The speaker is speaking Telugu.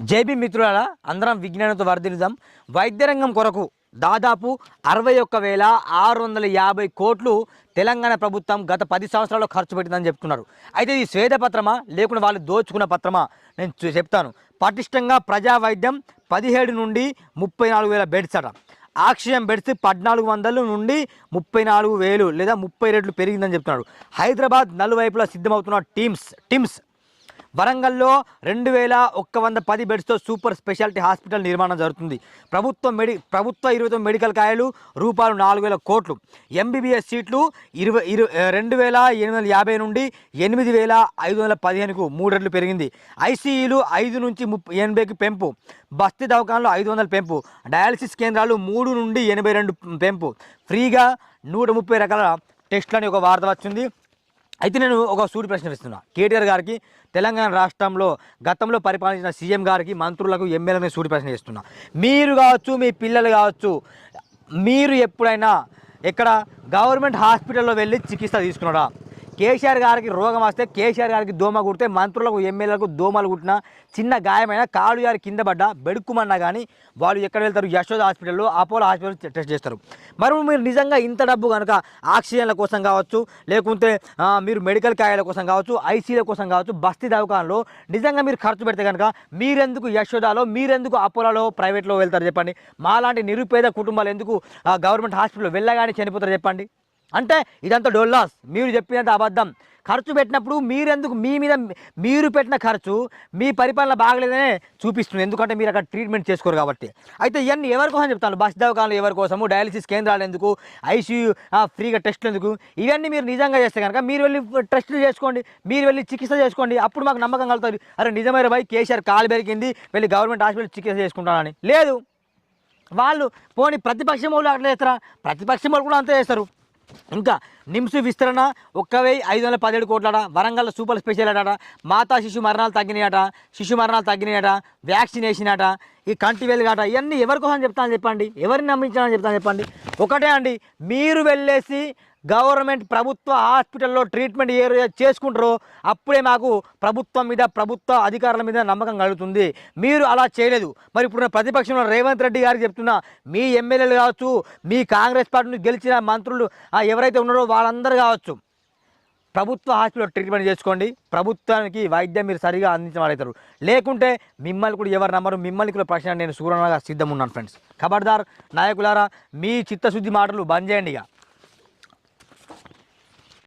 జేబీ మిత్రులారా అందరం విజ్ఞానంతో వర్ధిల్లుదాం వైద్య రంగం కొరకు దాదాపు అరవై ఒక్క వేల ఆరు వందల యాభై కోట్లు తెలంగాణ ప్రభుత్వం గత పది సంవత్సరాల్లో ఖర్చు పెట్టిందని చెప్తున్నారు. అయితే ఇది స్వేదపత్రమా లేకుండా వాళ్ళు దోచుకున్న పత్రమా? నేను చూ- చెప్తాను. పటిష్టంగా ప్రజా వైద్యం పదిహేడు నుండి ముప్పై నాలుగు వేల బెడ్స్ అట. ఆక్సిజన్ బెడ్స్ పద్నాలుగు వందల నుండి ముప్పై నాలుగు వేలు లేదా ముప్పై రెట్లు పెరిగిందని చెప్తున్నాడు హైదరాబాద్ నలువైపులా సిద్ధమవుతున్న టీమ్స్ టీమ్స్ వరంగల్లో రెండు వేల ఒక్క వంద పది బెడ్స్తో సూపర్ స్పెషాలిటీ హాస్పిటల్ నిర్మాణం జరుగుతుంది. ప్రభుత్వ మెడి ప్రభుత్వ ఇరవై తొమ్మిది మెడికల్ కాయలు రూపాయలు నాలుగు వేల కోట్లు. ఎంబీబీఎస్ సీట్లు ఇరవై ఇరు రెండు వేల ఎనిమిది వందల యాభై నుండి ఎనిమిది వేల ఐదు వందల పదిహేనుకు మూడు రెట్లు పెరిగింది. ఐసీఈలు ఐదు నుంచి ముప్పై ఎనభైకి పెంపు. బస్తీ దవాఖానలో ఐదు వందల పెంపు. డయాలసిస్ కేంద్రాలు మూడు నుండి ఎనభై రెండు పెంపు. ఫ్రీగా నూట ముప్పై రకాల టెస్టులని ఒక వార్త వచ్చింది. అయితే నేను ఒక సూటి ప్రశ్న ఇస్తున్నా కేటీఆర్ గారికి తెలంగాణ రాష్ట్రంలో గతంలో పరిపాలించిన సీఎం గారికి మంత్రులకు ఎమ్మెల్యేలకు సూటి ప్రశ్న ఇస్తున్నా మీరు కావచ్చు మీ పిల్లలు కావచ్చు మీరు ఎప్పుడైనా ఎక్కడ గవర్నమెంట్ హాస్పిటల్లో వెళ్ళి చికిత్స తీసుకున్నారా? కేసీఆర్ గారికి రోగం వస్తే కేసీఆర్ గారికి దోమ కుడితే మంత్రులకు ఎమ్మెల్యేలకు దోమలు కుట్టినా చిన్న గాయమైన కాలు గారి కింద పడ్డా బెడుక్కుమన్నా కానీ వాళ్ళు ఎక్కడ వెళ్తారు? యశోద హాస్పిటల్లో అపోలో హాస్పిటల్ టెస్ట్ చేస్తారు. మరి మీరు నిజంగా ఇంత డబ్బు కనుక ఆక్సిజన్ల కోసం కావచ్చు లేకుంటే మీరు మెడికల్ కాయల కోసం కావచ్చు ఐసీల కోసం కావచ్చు బస్తీ దవాఖానలో నిజంగా మీరు ఖర్చు పెడితే కనుక మీరెందుకు యశోదాలో మీరెందుకు అపోలో ప్రైవేట్లో వెళ్తారు చెప్పండి? మాలాంటి నిరుపేద కుటుంబాలు ఎందుకు గవర్నమెంట్ హాస్పిటల్ వెళ్ళగానే చనిపోతారు చెప్పండి? అంటే ఇదంతా డోల్లాస్ మీరు చెప్పినంత అబద్ధం. ఖర్చు పెట్టినప్పుడు మీరెందుకు మీ మీద మీరు పెట్టిన ఖర్చు మీ పరిపాలన బాగలేదనే చూపిస్తుంది. ఎందుకంటే మీరు అక్కడ ట్రీట్మెంట్ చేసుకోరు కాబట్టి. అయితే ఇవన్నీ ఎవరి కోసం చెప్తాను? బస్ దవకాలు ఎవరి కోసము? డయాలసిస్ కేంద్రాలు ఎందుకు? ఐసీయూ ఫ్రీగా టెస్టులు ఎందుకు? ఇవన్నీ మీరు నిజంగా చేస్తే కనుక మీరు వెళ్ళి టెస్టులు చేసుకోండి. మీరు వెళ్ళి చికిత్స చేసుకోండి. అప్పుడు మాకు నమ్మకం కలుగుతుంది. అరే నిజమైన భయ్ కేసీఆర్ కాలు పెరిగింది వెళ్ళి గవర్నమెంట్ హాస్పిటల్ చికిత్స చేసుకుంటానని. లేదు. వాళ్ళు పోనీ ప్రతిపక్షం వాళ్ళు అట్లా చేస్తారా? ప్రతిపక్షం వాళ్ళు కూడా అంతే చేస్తారు. ఇంకా నిమ్స్ విస్తరణ ఒక్క వెయ్యి ఐదు వందల పదిహేడు కోట్లట. వరంగల్ సూపర్ స్పెషల్ అట. మాతా శిశు మరణాలు తగ్గినాయట. శిశు మరణాలు తగ్గినాయట. వ్యాక్సినేషన్ అట ఈ కంటి వెలుగాట ఇవన్నీ ఎవరి కోసం చెప్తాను చెప్పండి? ఎవరిని నమ్మించాలని చెప్తాను చెప్పండి? ఒకటే అండి మీరు వెళ్ళేసి గవర్నమెంట్ ప్రభుత్వ హాస్పిటల్లో ట్రీట్మెంట్ ఏ చేసుకుంటారో అప్పుడే మాకు ప్రభుత్వం మీద ప్రభుత్వ అధికారుల మీద నమ్మకం కలుగుతుంది. మీరు అలా చేయలేదు. మరి ఇప్పుడు ప్రతిపక్షంలో రేవంత్ రెడ్డి గారు చెప్తున్నా మీ ఎమ్మెల్యేలు కావచ్చు మీ కాంగ్రెస్ పార్టీ గెలిచిన మంత్రులు ఎవరైతే ఉన్నారో వాళ్ళందరూ కావచ్చు ప్రభుత్వ హాస్పిటల్లో ట్రీట్మెంట్ చేసుకోండి. ప్రభుత్వానికి వైద్యం మీరు సరిగా అందించగలుగుతారు లేకుంటే మిమ్మల్ని కూడా ఎవరు నమ్మరు మిమ్మల్ని కూడా ప్రశ్న నేను సూరణగా సిద్ధం ఉన్నాను ఫ్రెండ్స్ ఖబర్దార్ నాయకులారా మీ చిత్తశుద్ధి మాటలు బంద్ చేయండి ఇక.